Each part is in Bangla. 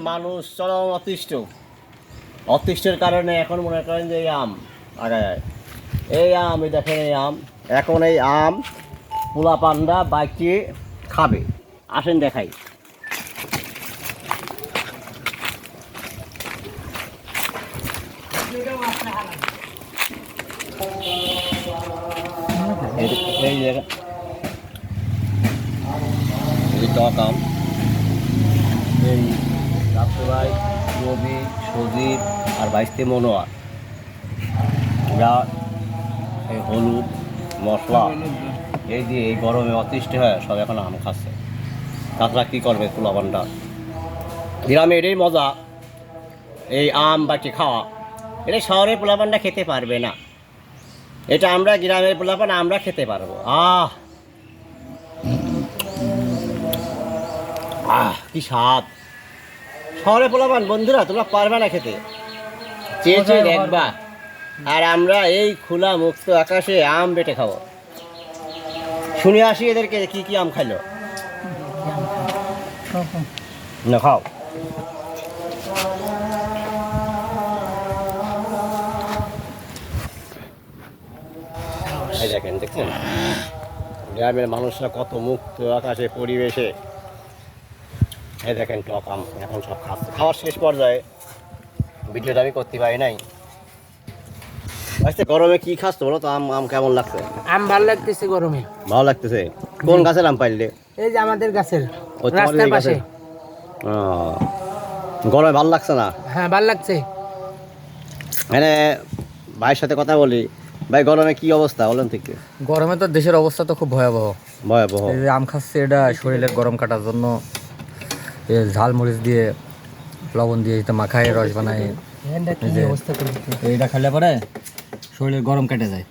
মানুষ চরম অতিষ্ঠ। অতিষ্ঠের কারণে এখন মনে করেন যে এই আম আগায় এই আম, এই দেখেন এই আম। এখন এই আম পোলা পান্ডা বাইকে খাবে। আসেন দেখাই। এই টক আম। এই রাত্রভাই রবি, সজীব আর বাইশতে মনোয়ার। যা এই হলুদ, মশলা, এই দিয়ে এই গরমে অতিষ্ঠ হয় সব এখন আম খাচ্ছে। তাছাড়া কী করবে কুলাবান্ডা গ্রামে এটাই মজা। এই আম বাটি খাওয়া, এটা শহরের পোলাপানটা খেতে পারবে না। এটা আমরা গ্রামের পোলাপান আমরা খেতে পারব। আহ! আহ, কি স্বাদ। শহরে পোলাপান বন্ধুরা তোমরা পারবে না খেতে। চেয়ে চেয়ে দেখবা। আর আমরা এই খোলা মুক্ত আকাশে আম বেটে খাব। শুনে আসি এদেরকে কি কি আম খাইলো। না খাও। দেখেন দেখছেন? গ্রামের মানুষরা কত মুক্ত আকাশে পরিবেশে। এই দেখেন টক আম এখন সব খাচ্ছে। খাওয়ার শেষ পর্যায়ে ভিডিওটা আমি করতে পারি নাই। আচ্ছা গরমে কি খাচ্ছ বলো তো আম আম কেমন লাগছে? আম ভালো লাগতেছে গরমে। ভালো লাগতেছে। কোন গাছের আম পাইলে? এই যে আমাদের গাছের রাস্তার পাশে। গরমে ভালো লাগছে না? হ্যাঁ ভালো লাগছে। মানে ভাইয়ের সাথে কথা বলি। ভাই গরমে কি অবস্থা বলেন থেকে গরমে তো দেশের অবস্থা তো খুব ভয়াবহ। ভয়াবহ। আম খাচ্ছে এটা শরীরের গরম কাটার জন্য। এ ঝাল মরিচ দিয়ে লবণ দিয়ে এটা মাখায় রস বানায়। এইটা খেলে পরে শরীরের গরম কেটে যায়।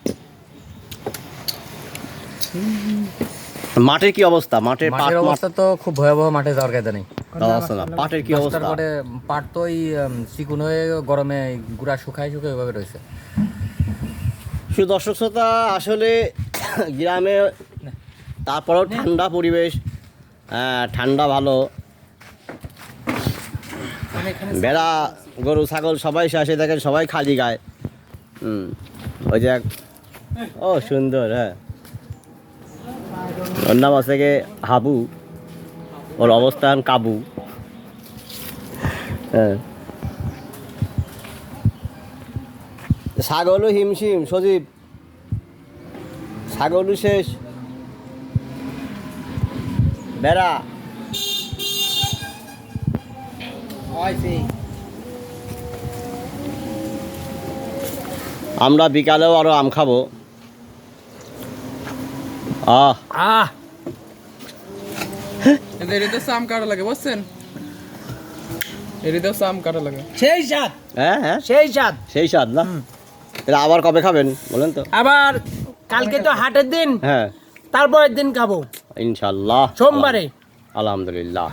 মাঠের কি অবস্থা? মাঠের পাট মাঠের অবস্থা তো খুব ভয়াবহ মাঠে যাওয়ার কায়দা নেই। পাটের কি অবস্থা? পরে পাট তো ওই চিকুন হয়ে গরমে গুড়া শুকায় শুকায় ওইভাবে রয়েছে। শুধু দর্শক শ্রোতা আসলে গ্রামে তারপরেও ঠান্ডা পরিবেশ হ্যাঁ, ঠান্ডা ভালো। ভেড়া গরু, ছাগল সবাই আসে, দেখেন সবাই খালি গায়। হুম, ওই যে ও, সুন্দর হ্যাঁ। ওর নাম আছে গিয়ে হাবু। ওর অবস্থান কাবু। হ্যাঁ। ছাগলও হিমশিম, সজীব। ছাগলও শেষ। বেড়া। আমরা বিকালেও আরও আম খাব। আহ। আহ। এরিতে সাম কাটা লাগে বুঝছেন? এরিতে সাম কাটা লাগে। সেই স্বাদ। হ্যাঁ হ্যাঁ। সেই স্বাদ। সেই স্বাদ না? এটা আবার কবে খাবেন বলেন তো? আবার কালকে তো হাটের দিন। হ্যাঁ। তারপরের দিন খাব। ইনশাল্লাহ। সোমবারে। আলহামদুলিল্লাহ।